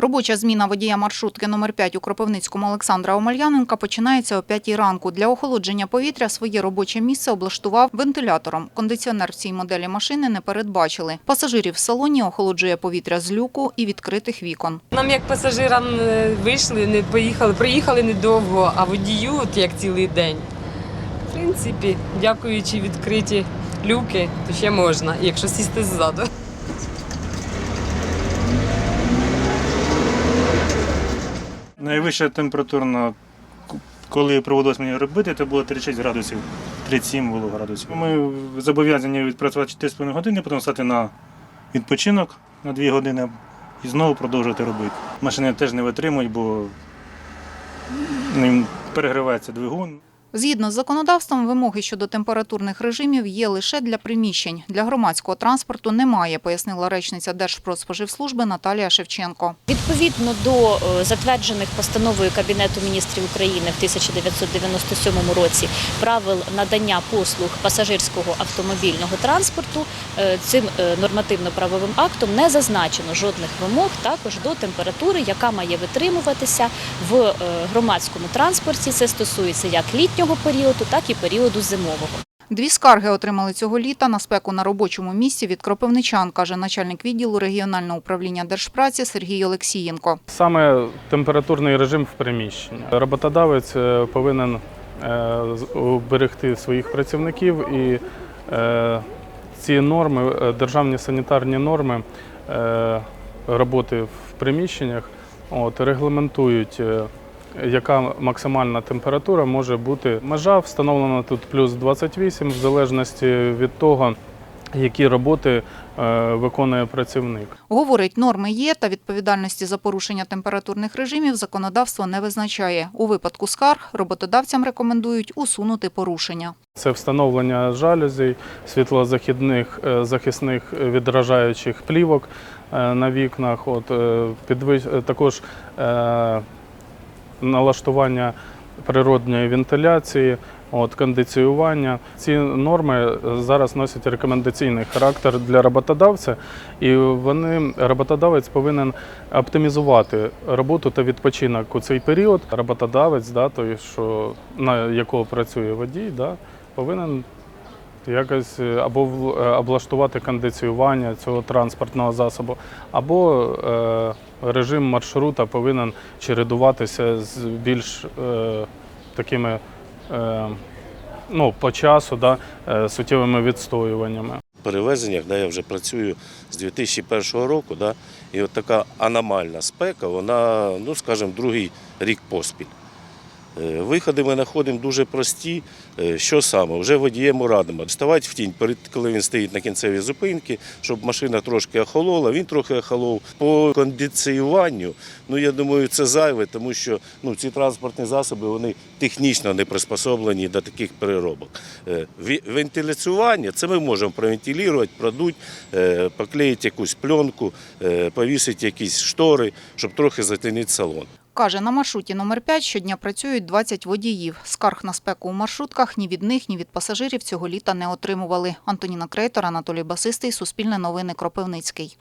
Робоча зміна водія маршрутки номер 5 у Кропивницькому Олександра Омельяненка починається о 5 ранку. Для охолодження повітря своє робоче місце облаштував вентилятором. Кондиціонер в цій моделі машини не передбачили. Пасажирів в салоні охолоджує повітря з люку і відкритих вікон. Нам як пасажирам е, вийшли, не поїхали, приїхали недовго, а водію от як цілий день. В принципі, дякуючи відкриті люки, то ще можна, якщо сісти ззаду. Найвища температурна, коли проводилось мені робити, це було 36 градусів, 37 було градусів. Ми зобов'язані відпрацювати 4,5 години, потім стати на відпочинок на 2 години і знову продовжувати робити. Машини теж не витримують, бо ним перегрівається двигун. Згідно з законодавством, вимоги щодо температурних режимів є лише для приміщень. Для громадського транспорту немає, пояснила речниця Держпродспоживслужби Наталія Шевченко. Відповідно до е, затверджених постановою Кабінету міністрів України в 1997 році правил надання послуг пасажирського автомобільного транспорту, е, цим е, нормативно-правовим актом не зазначено жодних вимог також до температури, яка має витримуватися в громадському транспорті. Це стосується як літнього періоду, так і періоду зимового. Дві скарги отримали цього літа на спеку на робочому місці від кропивничан, каже начальник відділу регіонального управління Держпраці Сергій Олексієнко. Саме температурний режим в приміщенні. Роботодавець е, повинен е, уберегти своїх працівників і е, ці норми, державні санітарні норми роботи в приміщеннях от, регламентують. Яка максимальна температура може бути? Межа встановлена тут плюс 28, в залежності від того, які роботи е, виконує працівник. Говорить, норми є, та відповідальності за порушення температурних режимів законодавство не визначає. У випадку скарг роботодавцям рекомендують усунути порушення. Це встановлення жалюзей, світлозахідних е, захисних відражаючих плівок е, на вікнах. От, також налаштування природньої вентиляції, от, кондиціювання. Ці норми зараз носять рекомендаційний характер для роботодавця, і вони, роботодавець повинен оптимізувати роботу та відпочинок у цей період. Роботодавець, да, той, що, на якого працює водій, да, повинен якось е, або е, облаштувати кондиціювання цього транспортного засобу, або е, режим маршрута повинен чередуватися з більш такими ну, по часу да, суттєвими відстоюваннями. перевезеннях, де я вже працюю з 2001 року, да, і от така аномальна спека, вона, ну скажімо, другий рік поспіль. Е, Виходи ми знаходимо дуже прості. Е, Що саме? Вже водієм радимо. Вставати в тінь, коли він стоїть на кінцевій зупинці, щоб машина трошки охолола, він трохи охолов. По кондиціюванню, ну я думаю, це зайве, тому що ну, ці транспортні засоби вони технічно не приспособлені до таких переробок. Е, Вентиляціювання це ми можемо провентилювати, продуть, поклеїти якусь пленку, повісити якісь штори, щоб трохи затінити салон. Каже, на маршруті номер 5 щодня працюють 20 водіїв. Скарг на спеку у маршрутках ні від них, ні від пасажирів цього літа не отримували. Антоніна Крейтор, Анатолій Басистий, Суспільне новини, Кропивницький.